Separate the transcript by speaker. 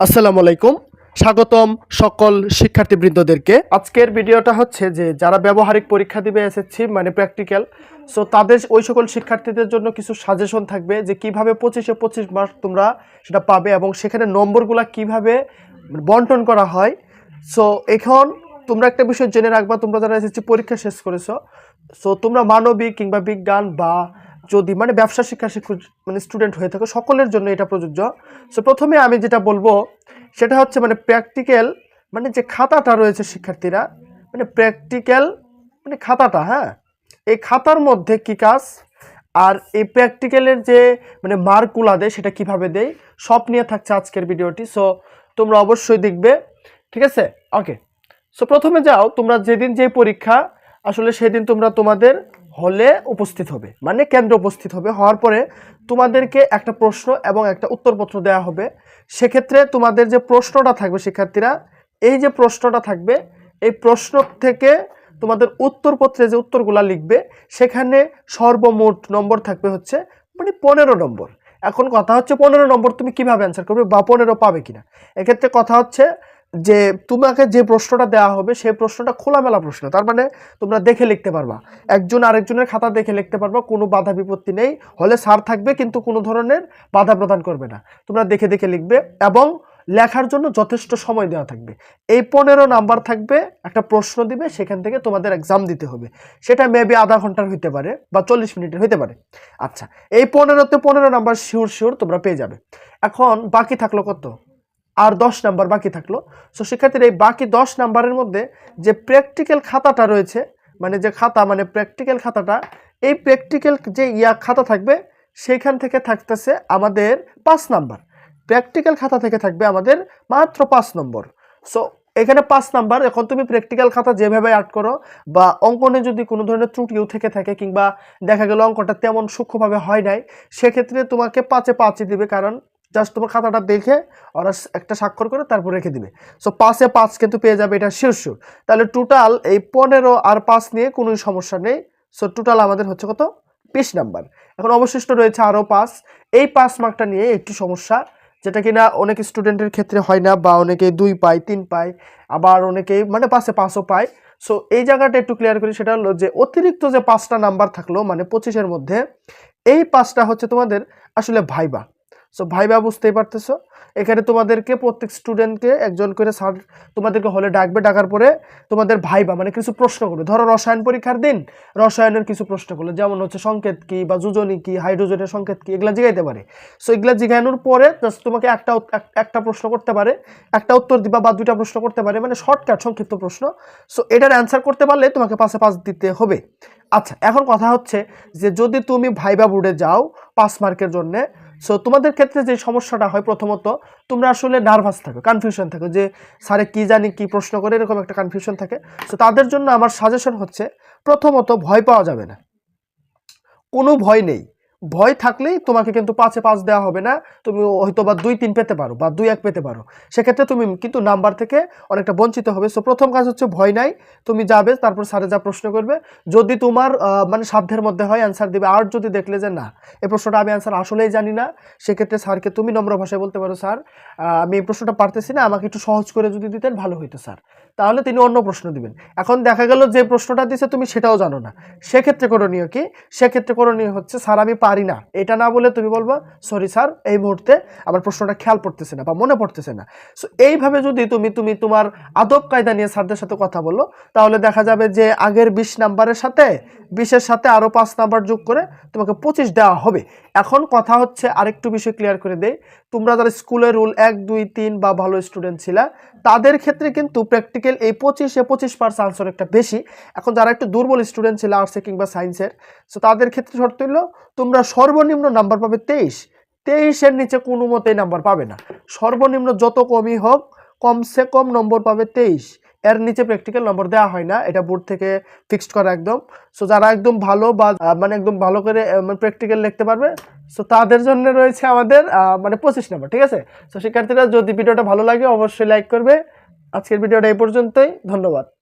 Speaker 1: আসসালামু আলাইকুম। স্বাগতম সকল শিক্ষার্থীবৃন্দদেরকে। আজকের ভিডিওটা হচ্ছে যে, যারা ব্যবহারিক পরীক্ষা দিবে এসেছি মানে প্র্যাকটিক্যাল সো তাদের ওই সকল শিক্ষার্থীদের জন্য কিছু সাজেশন থাকবে যে, কীভাবে পঁচিশে পঁচিশ মার্ক তোমরা সেটা পাবে এবং সেখানে নম্বরগুলো কীভাবে বন্টন করা হয়। সো এখন তোমরা একটা বিষয় জেনে রাখবা, তোমরা যারা এসেছি পরীক্ষা শেষ করেছ সো তোমরা মানবিক কিংবা বিজ্ঞান বা যদি মানে ব্যবসা শিক্ষা শিক্ষক মানে স্টুডেন্ট হয়ে থাকো, সকলের জন্য এটা প্রযোজ্য। সো প্রথমে আমি যেটা বলব, সেটা হচ্ছে মানে প্র্যাকটিক্যাল মানে যে খাতাটা রয়েছে শিক্ষার্থীরা মানে প্র্যাকটিক্যাল মানে খাতাটা হ্যাঁ? এই খাতার মধ্যে কি কাজ? আর এই প্র্যাকটিক্যালের যে মানে মার্কগুলা দেয়, সেটা কীভাবে দেয়? সব নিয়ে থাকছে আজকের ভিডিওটি। সো তোমরা অবশ্যই দেখবে, ঠিক আছে? ওকে সো প্রথমে যাও, তোমরা যেদিন যে পরীক্ষা, আসলে সেদিন তোমরা তোমাদের হলে উপস্থিত হবে। মানে কেন্দ্রে উপস্থিত হবে। হওয়ার পরে তোমাদেরকে একটা প্রশ্ন এবং একটা উত্তরপত্র দেওয়া হবে। সেক্ষেত্রে তোমাদের যে প্রশ্নটা থাকবে শিক্ষার্থীরা, এই যে প্রশ্নটা থাকবে, এই প্রশ্ন থেকে তোমাদের উত্তরপত্রে যে উত্তরগুলা লিখবে, সেখানে সর্বমোট নম্বর থাকবে হচ্ছে মানে পনেরো নম্বর। এখন কথা হচ্ছে পনেরো নম্বর তুমি কীভাবে অ্যান্সার করবে বা পনেরো পাবে কিনা? এক্ষেত্রে কথা হচ্ছে যে তোমাকে যে প্রশ্নটা দেওয়া হবে সেই প্রশ্নটা খোলামেলা প্রশ্ন। তার মানে তোমরা দেখে লিখতে পারবা। একজন আরেকজনের খাতা দেখে লিখতে পারবা, কোনো বাধা বিপত্তি নেই। হলে সার থাকবে, কিন্তু কোনো ধরনের বাধা প্রদান করবে না। তোমরা দেখে দেখে লিখবে এবং লেখার জন্য যথেষ্ট সময় দেওয়া থাকবে। এই পনেরো নাম্বার থাকবে, একটা প্রশ্ন দিবে, সেখান থেকে তোমাদের এক্সাম দিতে হবে। সেটা মেবি আধা ঘণ্টার হইতে পারে বা চল্লিশ মিনিটের হইতে পারে। আচ্ছা এই পনেরোতে পনেরো নাম্বার শিওর শিওর তোমরা পেয়ে যাবে। এখন বাকি থাকল কত? আর দশ নাম্বার বাকি থাকল। সো শিক্ষার্থীর এই বাকি দশ নাম্বারের মধ্যে যে প্র্যাকটিক্যাল খাতাটা রয়েছে মানে যে খাতা মানে প্র্যাকটিক্যাল খাতাটা, এই প্র্যাকটিক্যাল যে ইয়া খাতা থাকবে, সেইখান থেকে থাকতেছে আমাদের পাঁচ নাম্বার। প্র্যাকটিক্যাল খাতা থেকে থাকবে আমাদের মাত্র পাঁচ নম্বর। সো এখানে পাঁচ নাম্বার, এখন তুমি প্র্যাকটিক্যাল খাতা যেভাবে আর্ট করো, বা অঙ্কনে যদি কোনো ধরনের ত্রুটিও থেকে থাকে, কিংবা দেখা গেল অঙ্কটা তেমন সূক্ষ্মভাবে হয় নাই, সেক্ষেত্রে তোমাকে পাঁচে পাঁচই দিবে, কারণ জাস্ট তোমার খাতাটা দেখে ওরা একটা স্বাক্ষর করে তারপর রেখে দিবে। সো পাঁচে পাঁচ কিন্তু পেয়ে যাবে, এটা শিওর তাহলে টোটাল এই পনেরো আর পাঁচ নিয়ে কোনো সমস্যা নেই। সো টোটাল আমাদের হচ্ছে কত? বিশ নাম্বার। এখন অবশিষ্ট রয়েছে আরও পাঁচ। এই পাঁচ মার্কটা নিয়ে একটু সমস্যা, যেটা কিনা অনেক স্টুডেন্টের ক্ষেত্রে হয় না বা অনেকে দুই পায়, তিন পায়, আবার অনেকেই মানে পাশে পাঁচও পায়। সো এই জায়গাটা একটু ক্লিয়ার করি, সেটা হলো যে অতিরিক্ত যে পাঁচটা নাম্বার থাকল মানে পঁচিশের মধ্যে, এই পাঁচটা হচ্ছে তোমাদের আসলে ভাইবা সো ভাইবা বুঝতেই পারতেছো। এখানে তোমাদেরকে প্রত্যেক স্টুডেন্টকে একজন করে স্যার তোমাদেরকে হলে ডাকবে, ডাকার পরে তোমাদের ভাইবা মানে কিছু প্রশ্ন করবে। ধরো রসায়ন পরীক্ষার দিন রসায়নের কিছু প্রশ্ন করল, যেমন হচ্ছে সংকেত কি বা যোজনী কি, হাইড্রোজেনের সংকেত কি, এগুলা জিগাইতে পারে। সো এগুলা জিগানোর পরে জাস্ট তোমাকে একটা একটা প্রশ্ন করতে পারে, একটা উত্তর দিবা বা দুইটা প্রশ্ন করতে পারে মানে শর্টকাট সংক্ষিপ্ত প্রশ্ন। সো এটার অ্যান্সার করতে পারলে তোমাকে পাশে পাস দিতে হবে। আচ্ছা এখন কথা হচ্ছে যে যদি তুমি ভাইবা বোর্ডে যাও পাস মার্কের জন্যে সো তোমাদের ক্ষেত্রে যে সমস্যাটা হয় প্রথমত, তোমরা আসলে নার্ভাস থাকো কনফিউশন থাকো যে, স্যারে কি জানি, কি প্রশ্ন করে? এরকম একটা কনফিউশন থাকে। সো তাদের জন্য আমার সাজেশন হচ্ছে, প্রথমত ভয় পাওয়া যাবে না। কোনো ভয় নেই। ভয় থাকলেই তোমাকে কিন্তু পাঁচে পাঁচ দেওয়া হবে না। তুমি হয়তো বা দুই, তিন পেতে পারো বা দুই, এক পেতে পারো। সেক্ষেত্রে তুমি কিন্তু নাম্বার থেকে অনেকটা বঞ্চিত হবে। সো প্রথম কাজ হচ্ছে ভয় নাই। তুমি যাবে তারপর স্যারে যা প্রশ্ন করবে। যদি তোমার মানে সাধ্যের মধ্যে হয় অ্যান্সার দিবে। আর যদি দেখলে যে না, এই প্রশ্নটা আমি অ্যান্সার আসলেই জানি না, সেক্ষেত্রে স্যারকে তুমি নম্র ভাষায় বলতে পারো স্যার আমি এই প্রশ্নটা পারতেছি না। আমাকে একটু সহজ করে যদি দিতেন ভালো হইতো স্যার তাহলে তিনি অন্য প্রশ্ন দিবেন। এখন দেখা গেল যে প্রশ্নটা দিছে, তুমি সেটাও জানো না। সেক্ষেত্রে করণীয় কি? সেক্ষেত্রে করণীয় হচ্ছে স্যার আমি পারি না। এটা না বলে তুমি বলবা সরি স্যার এই মুহূর্তে আমার প্রশ্নটা খেয়াল পড়তেছে না বা মনে পড়তেছে না। সো এইভাবে যদি তুমি তুমি তোমার আদব কায়দা নিয়ে স্যারদের সাথে কথা বলো, তাহলে দেখা যাবে যে আগের বিশ নাম্বারের সাথে, বিশের সাথে আরও পাঁচ নাম্বার যোগ করে তোমাকে পঁচিশ দেওয়া হবে। এখন কথা হচ্ছে আরেকটু বিষয় ক্লিয়ার করে দেই। তোমরা যারা স্কুলের রুল এক, দুই, তিন বা ভালো স্টুডেন্ট ছিলা, তাদের ক্ষেত্রে কিন্তু প্র্যাকটিক্যাল এই পঁচিশে পঁচিশ পার্স আনসার একটা বেশি। এখন যারা একটু দুর্বল স্টুডেন্ট ছিল আর্টসে কিংবা সায়েন্সের সো তাদের ক্ষেত্রে শর্ত হলো তোমরা সর্বনিম্ন নাম্বার পাবে তেইশ। তেইশের নিচে কোনো মতেই নাম্বার পাবে না। সর্বনিম্ন যত কমই হোক, কমসে কম নম্বর পাবে তেইশ। এর নিচে প্র্যাকটিক্যাল নম্বর দেওয়া হয় না, এটা বোর্ড থেকে ফিক্সড করা একদম। সো যারা একদম ভালো বা মানে একদম ভালো করে মানে প্র্যাকটিক্যাল লিখতে পারবে সো তাদের জন্য রয়েছে আমাদের মানে পঁচিশ নম্বর ঠিক আছে? সো শিক্ষার্থীরা, যদি ভিডিওটা ভালো লাগে, অবশ্যই লাইক করবে। আজকের ভিডিওটা এই পর্যন্তই, ধন্যবাদ।